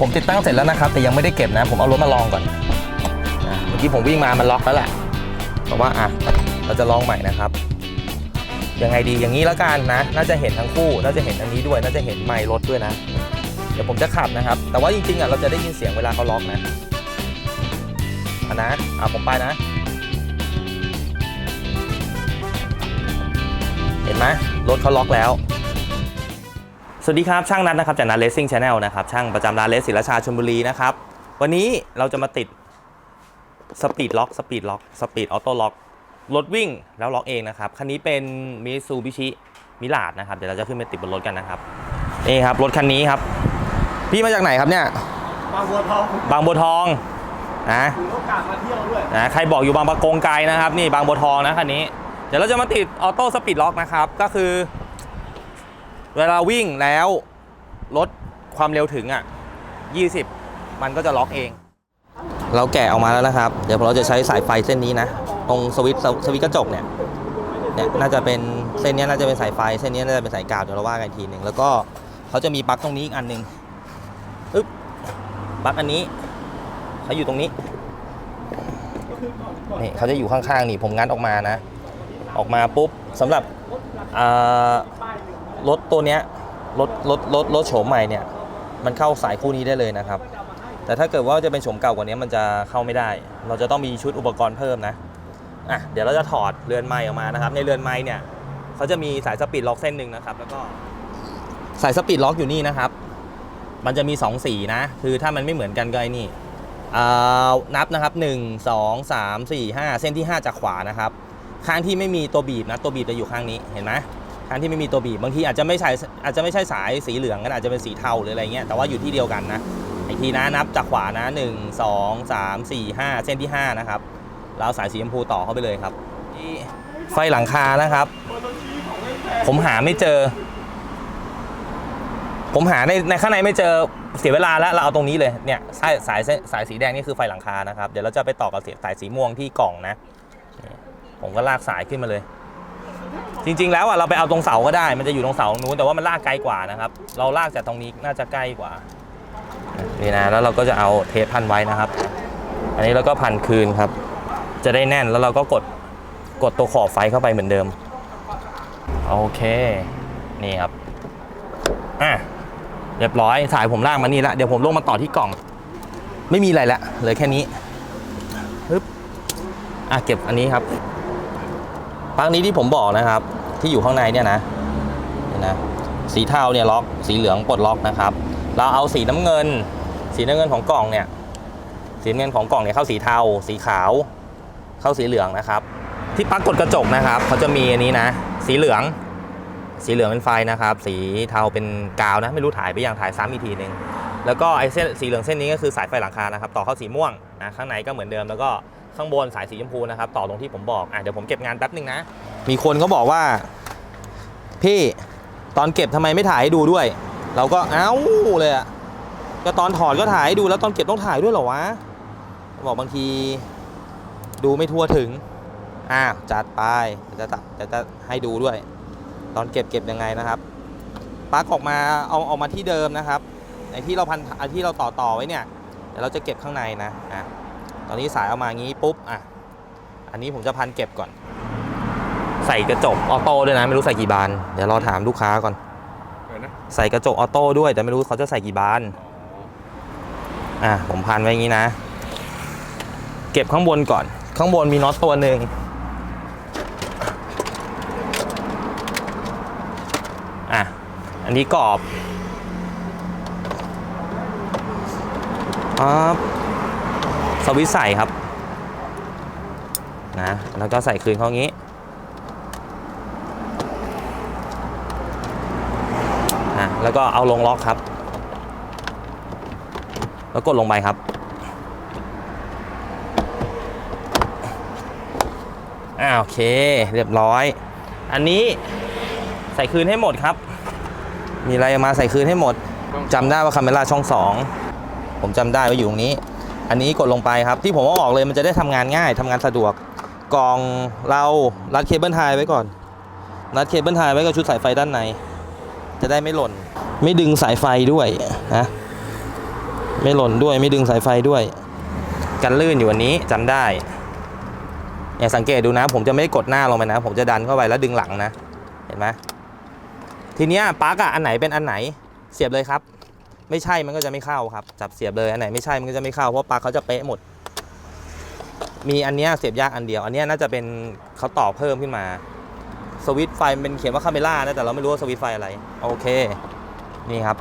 ผมติดตั้งเสร็จแล้วนะครับ แต่ยังไม่ได้เก็บนะ ผมเอารถมาลองก่อนนะเมื่อกี้ผมวิ่งมามันล็อกแล้วแหละแต่ว่าอะเราจะลองใหม่นะครับ ยังไงดีอย่างนี้แล้วกันนะ น่าจะเห็นทั้งคู่ น่าจะเห็นอันนี้ด้วย น่าจะเห็นไมล์รถด้วยนะ เดี๋ยวผมจะขับนะครับ แต่ว่าจริงๆอะเราจะได้ยินเสียงเวลาเขาล็อกนะอะนะอะผมไปนะ เห็นไหมรถเขาล็อกแล้ว สวัสดีครับ ช่างนัทนะครับจากนัทเลสซิ่งชาแนลนะครับช่างประจำร้านเลสศิลาชาชลบุรีนะครับวันนี้เราจะมาติดสปีดล็อกสปีดล็อกสปีดออโต้ล็อกรถวิ่งแล้วล็อกเองนะครับคันนี้เป็นมิซูบิชิมิลาดนะครับเดี๋ยวเราจะขึ้นไปติดบนรถกันนะครับนี่ครับรถคันนี้ครับ พี่มาจากไหนครับเนี่ยบางบัวทองบางบัวทองนะถือโอกาสมาเที่ยวด้วยนะใครบอกอยู่บางประกงไกลนะครับ นี่บางบัวทองนะคันนี้ เดี๋ยวเราจะมาติดออโต้สปีดล็อกนะครับก็คือ เวลาวิ่งแล้วลดความเร็วถึงอะ 20 มันก็จะล็อกเอง เราแกะออกมาแล้วนะครับ เดี๋ยวเราจะใช้สายไฟเส้นนี้นะ ตรงสวิตช์สวิตกระจกเนี่ยเนี่ยน่าจะเป็นเส้นนี้น่าจะเป็นสายไฟ เส้นนี้น่าจะเป็นสายกาวเดี๋ยวเราว่ากันทีหนึ่งแล้วก็เขาจะมีปลั๊กตรงนี้อีกอันหนึ่งอึ๊บปลั๊กอันนี้เขาอยู่ตรงนี้นี่เขาจะอยู่ข้างๆนี่ผมงัดออกมานะ ออกมาปุ๊บสำหรับอ่า รถตัวเนี้ยรถรถรถรถโฉมใหม่เนี่ยมันเข้าสายคู่นี้ได้เลยนะครับ แต่ถ้าเกิดว่าจะเป็นโฉมเก่ากว่านี้มันจะเข้าไม่ได้ เราจะต้องมีชุดอุปกรณ์เพิ่มนะอะเดี๋ยวเราจะถอดเรือนไม้ออกมานะครับ ในเรือนไม้เนี่ยเขาจะมีสายสปีดล็อกเส้นหนึ่งนะครับ แล้วก็สายสปีดล็อกอยู่นี่นะครับ มันจะมีสองสีนะ คือถ้ามันไม่เหมือนกันก็ไอ้นี่อ่านับนะครับ 1 2 3 4 5 เส้นที่ 5 จากขวานะครับ ข้างที่ไม่มีตัวบีบนะ ตัวบีบจะอยู่ข้างนี้ เห็นไหม ข้างที่ไม่มีตัวบีบบางทีอาจจะไม่ใช่อาจจะไม่ใช่สายสีเหลืองก็อาจจะเป็นสีเทาหรืออะไรเงี้ยแต่ว่าอยู่ที่เดียวกันนะอีกทีนะนับจากขวานะ 1 2 3 4 5 เส้นที่ 5 นะครับแล้วเอาสายสีชมพูต่อเข้าไปเลยครับที่ไฟหลังคานะครับ ผมหาไม่เจอ ผมหาในในข้างในไม่เจอเสียเวลาแล้วเราเอาตรงนี้เลยเนี่ยสายสายสายสีแดงนี่คือไฟหลังคานะครับ เดี๋ยวเราจะไปต่อกับสายสีม่วงที่กล่องนะ ผมก็ลากสายขึ้นมาเลย จริง ๆ แล้วอะเราไปเอาตรงเสาก็ได้ มันจะอยู่ตรงเสาตรงนู้นแต่ว่ามันลากไกลกว่านะครับ เราลากจากตรงนี้น่าจะใกล้กว่านี่นะแล้วเราก็จะเอาเทปพันไว้นะครับ อันนี้เราก็พันคืนครับ จะได้แน่นแล้วเราก็กดกดตัวขอบไฟเข้าไปเหมือนเดิมโอเค นี่ครับอะเรียบร้อยสายผมลากมานี่ละเดี๋ยวผมลงมาต่อที่กล่อง ไม่มีอะไรละเหลือแค่นี้ปึ๊บอะเก็บอันนี้ครับปลั๊กนี้ที่ผมบอกนะครับ ที่อยู่ข้างในเนี่ยนะนี่นะสีเทาเนี่ยล็อกสีเหลืองปลดล็อกนะครับ เราเอาสีน้ำเงิน สีน้ำเงินของกล่องเนี่ยสีเงินของกล่องเนี่ยเข้าสีเทา สีขาว เข้าสีเหลืองนะครับ ที่ปลั๊กกดกระจกนะครับเขาจะมีอันนี้นะ สีเหลือง สีเหลืองเป็นไฟนะครับ สีเทาเป็นกาวนะ ไม่รู้ถ่ายไปยังถ่ายซ้ำอีกทีหนึ่งแล้วก็ไอ้เส้นสีเหลืองเส้นนี้ก็คือสายไฟหลังคานะครับ ต่อเข้าสีม่วงนะข้างในก็เหมือนเดิมแล้วก็ ข้างบนสายสีชมพูนะครับ ต่อตรงที่ผมบอกอะเดี๋ยวผมเก็บงานแป๊บนึงนะ มีคนเขาบอกว่า พี่ตอนเก็บทำไมไม่ถ่ายให้ดูด้วย เราก็เอ้าเลยอะก็ตอนถอดก็ถ่ายให้ดูแล้วตอนเก็บต้องถ่ายด้วยเหรอวะบอกบางที ดูไม่ทั่วถึงอ่าจัดไปเดี๋ยวจะจะให้ดูด้วย ตอนเก็บเก็บยังไงนะครับปลั๊กออกมาเอาเอามาที่เดิมนะครับไอที่เราพันไอที่เราต่อต่อไว้เนี่ยเดี๋ยวเราจะเก็บข้างในนะอะ ตอนนี้สายเอามางี้ปุ๊บอะอันนี้ผมจะพันเก็บก่อน ใส่กระจกออโต้ด้วยนะไม่รู้ใส่กี่บานเดี๋ยวเราถามลูกค้าก่อนเดี๋ยวนะใส่กระจกออโต้ด้วยแต่ไม่รู้เขาจะใส่กี่บานอะผมพันไว้อย่างนี้นะ เก็บข้างบนก่อน ข้างบนมีน็อตตัวหนึ่งอะอันนี้กรอบครับ สวิตใส่ครับนะแล้วก็ใส่คืนเขางี้อะแล้วก็เอาลงล็อกครับ แล้วกดลงไปครับอ่าโอเค เรียบร้อย อันนี้ใส่คืนให้หมดครับ มีอะไรมาใส่คืนให้หมดจำได้ว่าคาเมล่าช่องสองผมจำได้ว่าอยู่ตรงนี้ อันนี้กดลงไปครับที่ผมเอาออกเลยมันจะได้ทำงานง่ายทำงานสะดวกกล่องเรารัดเคเบิลไทยไว้ก่อนรัดเคเบิลไทยไว้กับชุดสายไฟด้านใน จะได้ไม่หล่น ไม่ดึงสายไฟด้วยนะไม่หล่นด้วยไม่ดึงสายไฟด้วย กันลื่นอยู่วันนี้จำได้เนี่ยสังเกตดูนะ ผมจะไม่กดหน้าลงไปนะ ผมจะดันเข้าไปแล้วดึงหลังนะ เห็นไหมทีเนี้ยปลั๊กอะอันไหนเป็นอันไหนเสียบเลยครับ ไม่ใช่มันก็จะไม่เข้าครับ จับเสียบเลยอันไหนไม่ใช่มันก็จะไม่เข้าเพราะปลั๊กเขาจะเป๊ะหมด มีอันนี้เสียบยากอันเดียว อันนี้น่าจะเป็นเขาต่อเพิ่มขึ้นมา สวิตไฟมันเป็นเขียนว่าคาเมล่านะแต่เราไม่รู้ว่าสวิตไฟอะไร โอเค นี่ครับ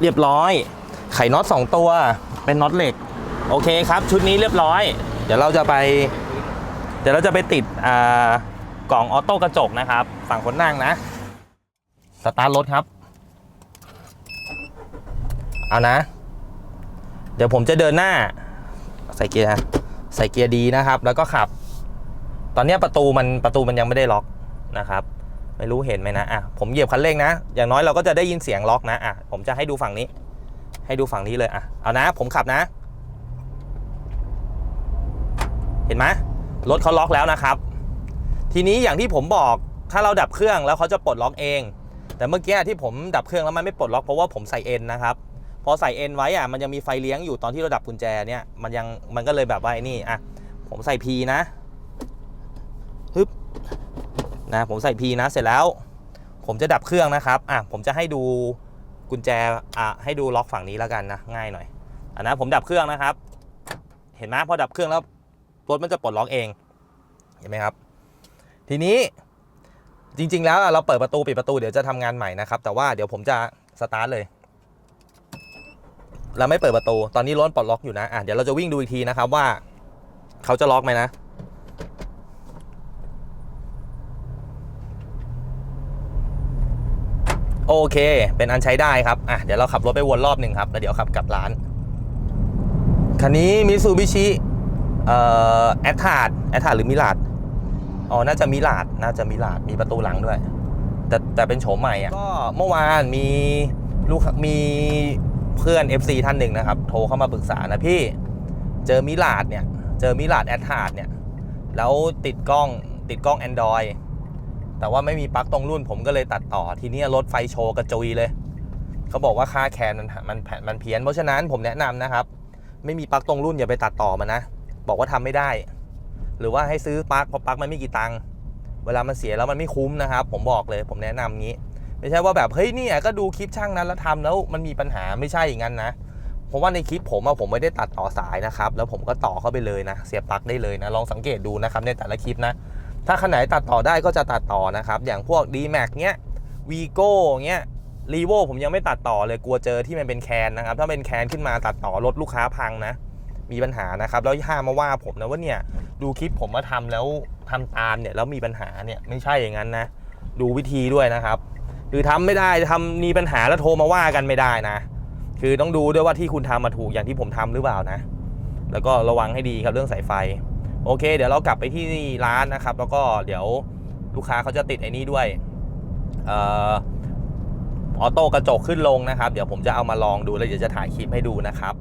เรียบร้อย ไขน็อตสองตัวเป็นน็อตเหล็ก โอเคครับ ชุดนี้เรียบร้อย เดี๋ยวเราจะไป เดี๋ยวเราจะไปติดอ่า กล่องออโต้กระจกนะครับ ฝั่งคนนั่งนะ สตาร์ทรถครับ เอานะ เดี๋ยวผมจะเดินหน้า ใส่เกียร์ใส่เกียร์ดีนะครับ แล้วก็ขับ ตอนนี้ประตูมันประตูมันยังไม่ได้ล็อกนะครับ ไม่รู้เห็นไหมนะอะผมเหยียบคันเร่งนะ อย่างน้อยเราก็จะได้ยินเสียงล็อกนะอะผมจะให้ดูฝั่งนี้ ให้ดูฝั่งนี้เลยอะเอานะ ผมขับนะ เห็นไหมรถเขาล็อกแล้วนะครับ ทีนี้อย่างที่ผมบอกถ้าเราดับเครื่องแล้วเขาจะปลดล็อกเอง แต่เมื่อกี้ที่ผมดับเครื่องแล้วมันไม่ปลดล็อกเพราะว่าผมใส่เอ็นนะครับพอใส่เอ็นไว้อะมันยังมีไฟเลี้ยงอยู่ตอนที่เราดับกุญแจเนี่ยมันยังมันก็เลยแบบว่าไอ้นี่อะผมใส่ P นะฮึบนะผมใส่ P นะเสร็จแล้ว ผมจะดับเครื่องนะครับอะผมจะให้ดูกุญแจอะให้ดูล็อกฝั่งนี้แล้วกันนะง่ายหน่อยอะนะผมดับเครื่องนะครับ เห็นไหมพอดับเครื่องแล้วรถมันจะปลดล็อกเองเห็นไหมครับ ทีนี้จริง ๆ แล้วเราเปิดประตูปิดประตูเดี๋ยวจะทำงานใหม่นะครับ แต่ว่าเดี๋ยวผมจะสตาร์ทเลยเราไม่เปิดประตู ตอนนี้รถปลดล็อกอยู่นะอะเดี๋ยวเราจะวิ่งดูอีกทีนะครับว่า เขาจะล็อกไหมนะโอเค เป็นอันใช้ได้ครับ อะ เดี๋ยวเราขับรถไปวนรอบหนึ่งครับ แล้วเดี๋ยวขับกลับร้าน คันนี้มิซูบิชิเอ่อแอทาดแอทาดหรือมิลาด อ๋อ น่าจะมิลาด น่าจะมิลาด มีประตูหลังด้วย แต่แต่เป็นโฉมใหม่อะ ก็เมื่อวานมีลูกมีเพื่อน FC ท่านหนึ่งนะครับ โทรเข้ามาปรึกษานะพี่ เจอมิลาดเนี่ย เจอมิลาดแอดฮาร์ดเนี่ย แล้วติดกล้องติดกล้อง Android แต่ว่าไม่มีปลั๊กตรงรุ่นผมก็เลยตัดต่อ ทีนี้รถไฟโชว์กระจุยเลย เขาบอกว่าค่าแคนมันมันแผ่นมันเพี้ยน เพราะฉะนั้นผมแนะนำนะครับ ไม่มีปลั๊กตรงรุ่นอย่าไปตัดต่อมันนะ บอกว่าทำไม่ได้ หรือว่าให้ซื้อปลั๊กเพราะปลั๊กมันไม่กี่ตังค์เวลามันเสียแล้วมันไม่คุ้มนะครับ ผมบอกเลยผมแนะนำงี้ ไม่ใช่ว่าแบบเฮ้ยเนี่ยก็ดูคลิปช่างนั้นแล้วทำแล้วมันมีปัญหาไม่ใช่อย่างนั้นนะเพราะว่าในคลิปผมอะผมไม่ได้ตัดต่อสายนะครับ แล้วผมก็ต่อเข้าไปเลยนะ เสียบปลั๊กได้เลยนะ ลองสังเกตดูนะครับในแต่ละคลิปนะ ถ้าคันไหนตัดต่อได้ก็จะตัดต่อนะครับ อย่างพวก d m a x เนี้ย Vigo เงี้ย r e v o ผมยังไม่ตัดต่อเลยกลัวเจอที่มันเป็นแคนนะครับ ถ้าเป็นแคนขึ้นมาตัดต่อรถลูกค้าพังนะ มีปัญหานะครับ แล้วห้ามมาว่าผมนะว่าเนี่ย ดูคลิปผมมาทำแล้วทำตามเนี่ยแล้วมีปัญหาเนี่ยไม่ใช่อย่างนั้นนะ ดูวิธีด้วยนะครับ คือทำไม่ได้ทำมีปัญหาแล้วโทรมาว่ากันไม่ได้นะ คือต้องดูด้วยว่าที่คุณทำมาถูกอย่างที่ผมทำหรือเปล่านะ แล้วก็ระวังให้ดีครับเรื่องสายไฟ โอเค เดี๋ยวเรากลับไปที่ร้านนะครับ แล้วก็เดี๋ยวลูกค้าเขาจะติดไอ้นี้ด้วยออโต้กระจกขึ้นลงนะครับ เดี๋ยวผมจะเอามาลองดูแล้วเดี๋ยวจะถ่ายคลิปให้ดูนะครับ